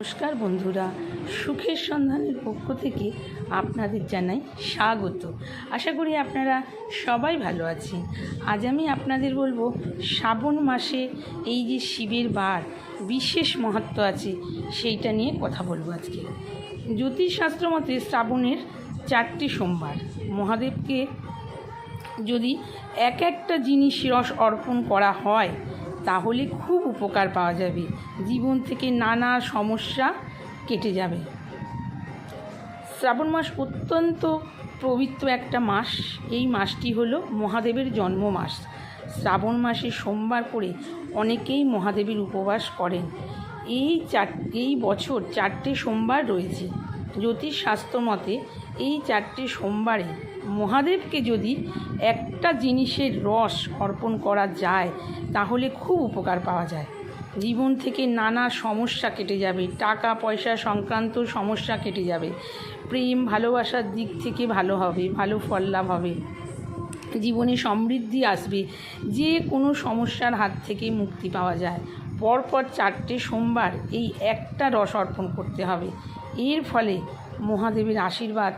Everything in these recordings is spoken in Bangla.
নমস্কার বন্ধুরা, সুখের সন্ধানের পক্ষ থেকে আপনাদের জানাই স্বাগত। আশা করি আপনারা সবাই ভালো আছেন। আজ আমি আপনাদের বলব, শ্রাবণ মাসে এই যে শিবের বার, বিশেষ মহত্ব আছে, সেইটা নিয়ে কথা বলব আজকে। জ্যোতিষশাস্ত্র মতে শ্রাবণের চারটি সোমবার। মহাদেবকে যদি এক একটা জিনিস রস অর্পণ করা হয় তাহলে খুব উপকার পাওয়া যাবে। জীবন থেকে নানা সমস্যা কেটে যাবে। শ্রাবণ মাস অত্যন্ত পবিত্র একটা মাস। এই মাসটি হলো মহাদেবের জন্ম মাস। শ্রাবণ মাসে সোমবার করে অনেকেই মহাদেবের উপবাস করেন। এই চার, এই বছর চারটে সোমবার রয়েছে। জ্যোতিষশাস্ত্র মতে এই চারটে সোমবারে মহাদেবকে যদি একটা জিনিসের রস অর্পণ করা যায়, তাহলে খুব উপকার পাওয়া যায়। জীবন থেকে নানা সমস্যা কেটে যাবে, টাকা, পয়সা সংক্রান্ত সমস্যা কেটে যাবে। প্রেম, ভালোবাসার দিক থেকে ভালো হবে, ভালো ফল লাভ হবে। জীবনে সমৃদ্ধি আসবে, যে কোনো সমস্যার হাত থেকে মুক্তি পাওয়া যায়। পরপর চারটে সোমবার এই একটা রস অর্পণ করতে হবে। এর ফলে মহাদেবের আশীর্বাদ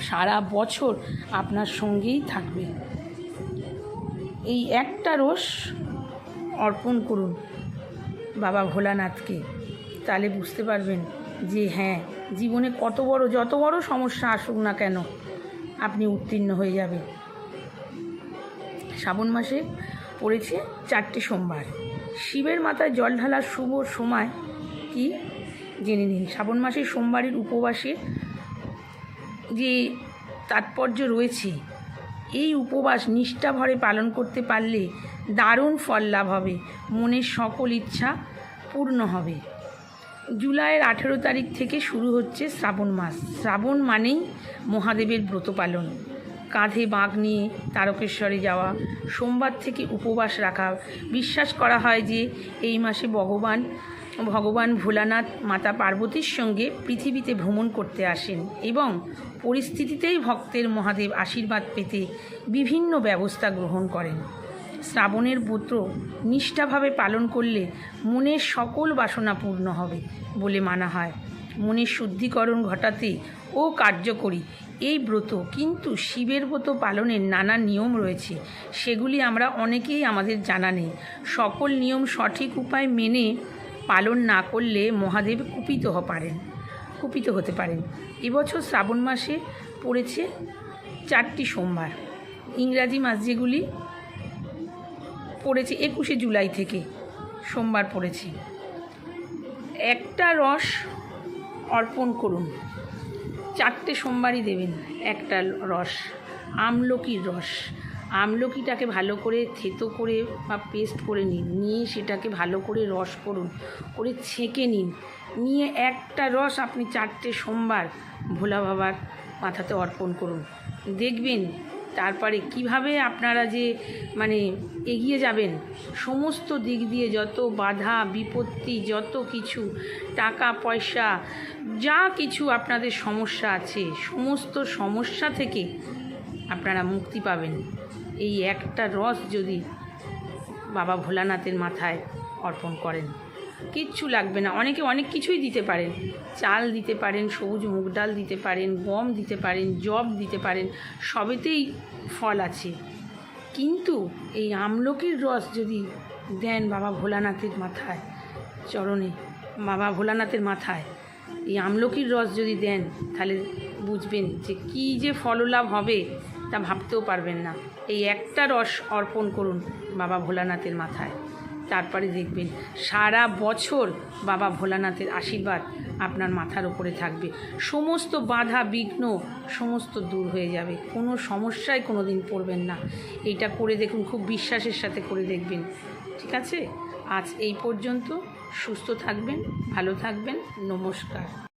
সারা বছর আপনার সঙ্গেই থাকবে। এই একটা রস অর্পণ করুন বাবা ভোলানাথকে। তাহলে বুঝতে পারবেন যে হ্যাঁ জীবনে কত বড়, যত বড় সমস্যা আসুক না কেন, আপনি উত্তীর্ণ হয়ে যাবেন। শ্রাবণ মাসে পড়েছে চারটে সোমবার। শিবের মাথায় জল ঢালার শুভ সময় কি? জেনে নিন। শ্রাবণ মাসের সোমবারের উপবাসে যে তাৎপর্য রয়েছে, এই উপবাস নিষ্ঠাভরে পালন করতে পারলে দারুণ ফল লাভ হবে, মনের সকল ইচ্ছা পূর্ণ হবে। জুলাইয়ের আঠেরো তারিখ থেকে শুরু হচ্ছে শ্রাবণ মাস। শ্রাবণ মানেই মহাদেবের ব্রত পালন। কাঁধে বাঘ নিয়ে তারকেশ্বরে যাওয়া, সোমবার থেকে উপবাস রাখা। বিশ্বাস করা হয় যে এই মাসে ভগবান ভগবান ভোলানাথ মাতা পার্বতীর সঙ্গে পৃথিবীতে ভ্রমণ করতে আসেন এবং পরিস্থিতিতেই ভক্তের মহাদেব আশীর্বাদ পেতে বিভিন্ন ব্যবস্থা গ্রহণ করেন। শ্রাবণের ব্রত নিষ্ঠাভাবে পালন করলে মনের সকল বাসনা পূর্ণ হবে বলে মানা হয়। মনের শুদ্ধিকরণ ঘটাতে ও কার্যকরী এই ব্রত কিন্তু শিবের ব্রত পালনের নানা নিয়ম রয়েছে। সেগুলি আমরা অনেকেই আমাদের জানা নেই। সকল নিয়ম সঠিক উপায় মেনে পালন না করলে মহাদেব কুপিত পারেন, কুপিত হতে পারেন। এবছর শ্রাবণ মাসে পড়েছে চারটি সোমবার। ইংরাজি মাস যেগুলি পড়েছে একুশে জুলাই থেকে সোমবার পড়েছে। একটা রস অর্পণ করুন। চারটে সোমবারই দেবেন একটা রস, আমলকির রস। আমলকিটাকে ভালো করে থেতো করে বা পেস্ট করে নিন, নিয়ে সেটাকে ভালো করে রস করুন, করে ছেঁকে নিন। নিয়ে একটা রস আপনি চারটে সোমবার ভোলা বাবার মাথাতে অর্পণ করুন। দেখবেন তারপরে কীভাবে আপনারা যে মানে এগিয়ে যাবেন, সমস্ত দিক দিয়ে যত বাধা, বিপত্তি, যত কিছু, টাকা, পয়সা, যা কিছু আপনাদের সমস্যা আছে, সমস্ত সমস্যা থেকে আপনারা মুক্তি পাবেন। এই একটা রস যদি বাবা ভোলানাথের মাথায় অর্পণ করেন। কিচ্ছু লাগবে না। অনেকে অনেক কিছুই দিতে পারেন। চাল দিতে পারেন, সবুজ মুগ ডাল দিতে পারেন, গম দিতে পারেন জব দিতে পারেন, সবেতেই ফল আছে। কিন্তু এই আমলকির রস যদি দেন বাবা ভোলানাথের মাথায়, চরণে, বাবা ভোলানাথের মাথায়, এই আমলকির রস যদি দেন, তাহলে বুঝবেন যে কী যে ফললাভ হবে তা ভাবতেও পারবেন না। এই একটা রস অর্পণ করুন বাবা ভোলানাথের মাথায়। তারপরে দেখবেন সারা বছর বাবা ভোলানাথের আশীর্বাদ আপনার মাথার উপরে থাকবে। সমস্ত বাধা বিঘ্ন সমস্ত দূর হয়ে যাবে। কোনো সমস্যায় কোনো দিন পড়বেন না। এইটা করে দেখুন, খুব বিশ্বাসের সাথে করে দেখবেন। ঠিক আছে? আজ এই পর্যন্ত সুস্থ থাকবেন, ভালো থাকবেন, নমস্কার।